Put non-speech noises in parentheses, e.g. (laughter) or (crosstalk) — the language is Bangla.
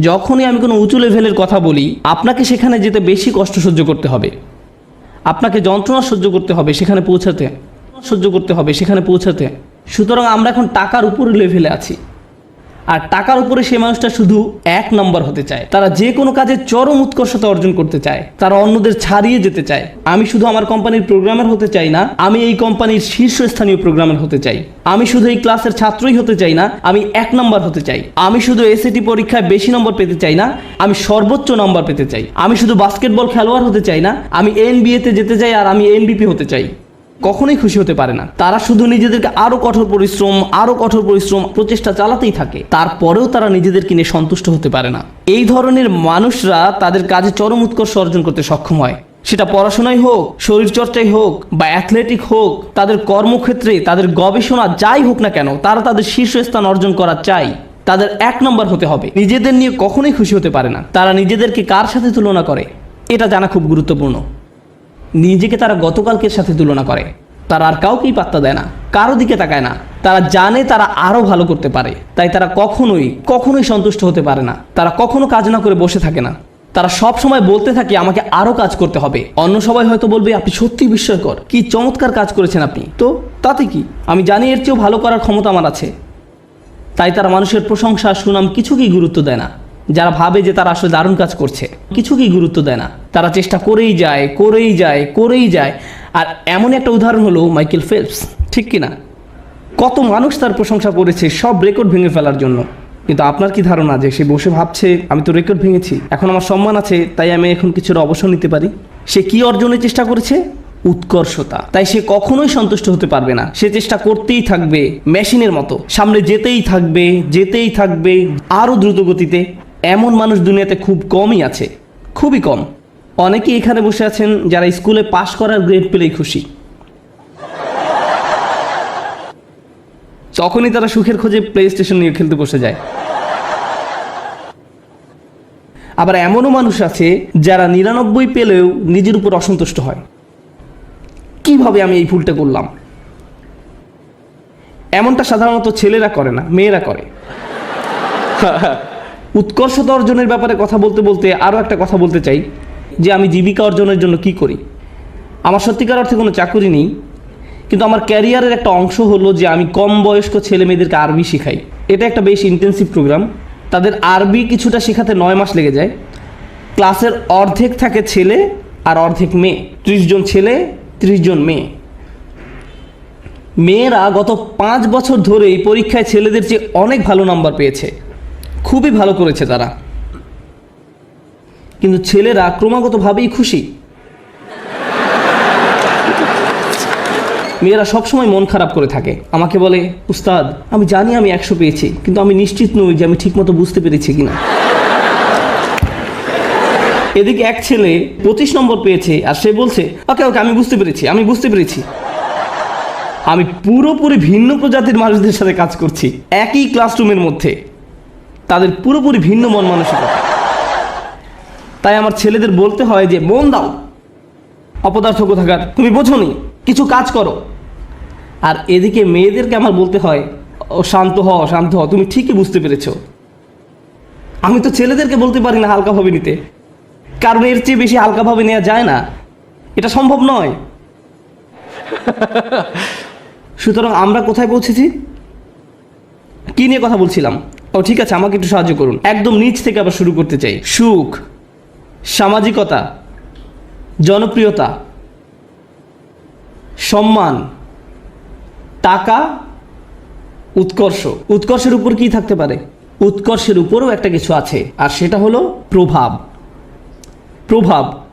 যখনই আমি কোনো উঁচু লেভেলের কথা বলি, আপনাকে সেখানে যেতে বেশি কষ্ট সহ্য করতে হবে। আপনাকে যন্ত্রণা সহ্য করতে হবে, সেখানে পৌঁছাতে। সহ্য করতে হবে, সেখানে পৌঁছাতে। সুতরাং আমরা এখন টাকার উপর লেভেলে আছি। আর টাকার উপরে সেই মানুষটা শুধু এক নম্বর হতে চায়। তারা যে কোনো কাজে চরম উৎকর্ষতা অর্জন করতে চায়। তারা অন্যদের ছাড়িয়ে যেতে চায়। আমি শুধু আমার কোম্পানির প্রোগ্রামার হতে চাই না, আমি এই কোম্পানির শীর্ষস্থানীয় প্রোগ্রামার হতে চাই। আমি শুধু এই ক্লাসের ছাত্রই হতে চাই না, আমি এক নম্বর হতে চাই। আমি শুধু এসএটি পরীক্ষায় বেশি নম্বর পেতে চাই না, আমি সর্বোচ্চ নম্বর পেতে চাই। আমি শুধু বাস্কেটবল খেলোয়াড় হতে চাই না, আমি এনবিএতে যেতে চাই আর আমি এনবিপি হতে চাই। কখনোই খুশি হতে পারে না। তারা শুধু নিজেদেরকে আরও কঠোর পরিশ্রম, আরও কঠোর পরিশ্রম, প্রচেষ্টা চালাতেই থাকে। তারপরেও তারা নিজেদেরকে নিয়ে সন্তুষ্ট হতে পারে না। এই ধরনের মানুষরা তাদের কাজে চরম উৎকর্ষ অর্জন করতে সক্ষম হয়। সেটা পড়াশোনায় হোক শরীরচর্চায় হোক বা অ্যাথলেটিক হোক, তাদের কর্মক্ষেত্রে, তাদের গবেষণা যাই হোক না কেন, তারা তাদের শীর্ষস্থান অর্জন করা চাই। তাদের এক নম্বর হতে হবে। নিজেদের নিয়ে কখনোই খুশি হতে পারে না। তারা নিজেদেরকে কার সাথে তুলনা করে? এটা জানা খুব গুরুত্বপূর্ণ। নিজেকে তারা গতকালকের সাথে তুলনা করে। তারা আর কাউকেই পাত্তা দেয় না, কারও দিকে তাকায় না। তারা জানে তারা আরও ভালো করতে পারে। তাই তারা কখনোই কখনোই সন্তুষ্ট হতে পারে না। তারা কখনো কাজ না করে বসে থাকে না। তারা সব সময় বলতে থাকে, আমাকে আরও কাজ করতে হবে। অন্য সবাই হয়তো বলবে, আপনি সত্যি বিস্ময়কর। কি চমৎকার কাজ করেছেন আপনি। তো, তাতে কি? আমি জানি এর চেয়েও ভালো করার ক্ষমতা আমার আছে। তাই তারা মানুষের প্রশংসা, সুনাম কিছুকেই গুরুত্ব দেয় না। যারা ভাবে যে তারা আসলে দারুণ কাজ করছে, কিছু কি গুরুত্ব দেয় না। তারা চেষ্টা করেই যায় করেই যায় করেই যায়। আর এমন একটা উদাহরণ হলো মাইকেল ফেলপস, ঠিক কি না কত মানুষ তার প্রশংসা করেছে, সব রেকর্ড ভেঙে ফেলার জন্য। কিন্তু আপনার কি ধারণা যে সে বসে ভাবছে, আমি তো রেকর্ড ভেঙেছি, এখন আমার সম্মান আছে, তাই আমি এখন কিছুর অবসর নিতে পারি সে কি অর্জনের চেষ্টা করেছে? উৎকর্ষতা। তাই সে কখনোই সন্তুষ্ট হতে পারবে না। সে চেষ্টা করতেই থাকবে, মেশিনের মতো। সামনে যেতেই থাকবে যেতেই থাকবে আরও দ্রুত গতিতে। এমন মানুষ দুনিয়াতে খুব কমই আছে, খুবই কম। অনেকেই এখানে বসে আছেন যারা স্কুলে পাশ করার গ্রেড পেলেই খুশি। তখনই তারা সুখের খোঁজে প্লে স্টেশন নিয়ে খেলতে বসে যায়। আবার এমনও মানুষ আছে যারা নিরানব্বই পেলেও নিজের উপর অসন্তুষ্ট হয়। কীভাবে আমি এই ভুলটা করলাম? এমনটা সাধারণত ছেলেরা করে না, মেয়েরা করে। (laughs) উৎকর্ষতা অর্জনের ব্যাপারে কথা বলতে বলতে আরও একটা কথা বলতে চাই, যে আমি জীবিকা অর্জনের জন্য কি করি? আমার সত্যিকার অর্থে কোনো চাকুরি নেই, কিন্তু আমার ক্যারিয়ারের একটা অংশ হলো যে আমি কম বয়স্ক ছেলে মেয়েদেরকে আরবি শেখাই। এটা একটা বেশ ইন্টেন্সিভ প্রোগ্রাম তাদের আরবি কিছুটা শেখাতে নয় মাস লেগে যায়। ক্লাসের অর্ধেক থাকে ছেলে আর অর্ধেক মেয়ে। ত্রিশ জন ছেলে, ত্রিশ জন মেয়ে। মেয়েরা গত পাঁচ বছর ধরে এই পরীক্ষায় ছেলেদের চেয়ে অনেক ভালো নাম্বার পেয়েছে। খুবই ভালো করেছে তারা। কিন্তু ছেলেরা ক্রমাগতভাবেই খুশি। মেয়েরা সবসময় মন খারাপ করে থাকে। আমাকে বলে, উস্তাদ, আমি জানি আমি একশো পেয়েছি, কিন্তু আমি নিশ্চিত নই যে আমি ঠিকমতো বুঝতে পেরেছি কিনা। এদিকে এক ছেলে পঁচিশ নম্বর পেয়েছে, আর সে বলছে, ওকে ওকে, আমি বুঝতে পেরেছি, আমি বুঝতে পেরেছি। আমি পুরোপুরি ভিন্ন প্রজাতির মানুষদের সাথে কাজ করছি, একই ক্লাসরুমের মধ্যে। তাদের পুরোপুরি ভিন্ন মন মানসিকতা। তাই আমার ছেলেদের বলতে হয় যে, মন দাও। অপদার্থ কোথাকার, তুমি বোঝো নি কিছু কাজ করো। আর এদিকে মেয়েদেরকে আমার বলতে হয় শান্ত হ শান্ত হ তুমি ঠিকই বুঝতে পেরেছ। আমি তো ছেলেদেরকে বলতে পারি না হালকাভাবে নিতে। কারণ এর চেয়ে বেশি হালকাভাবে নেওয়া যায় না। এটা সম্ভব নয়। সুতরাং আমরা কোথায় পৌঁছেছি? কি নিয়ে কথা বলছিলাম? ও ঠিক আছে, আমাকে একটু সাহায্য করুন। একদম নিচ থেকে আবার শুরু করতে চাই। সুখ, সামাজিকতা, জনপ্রিয়তা, সম্মান, টাকা, উৎকর্ষ। উৎকর্ষের উপর কি থাকতে পারে? উৎকর্ষের উপরও একটা কিছু আছে, আর সেটা হলো প্রভাব। প্রভাব।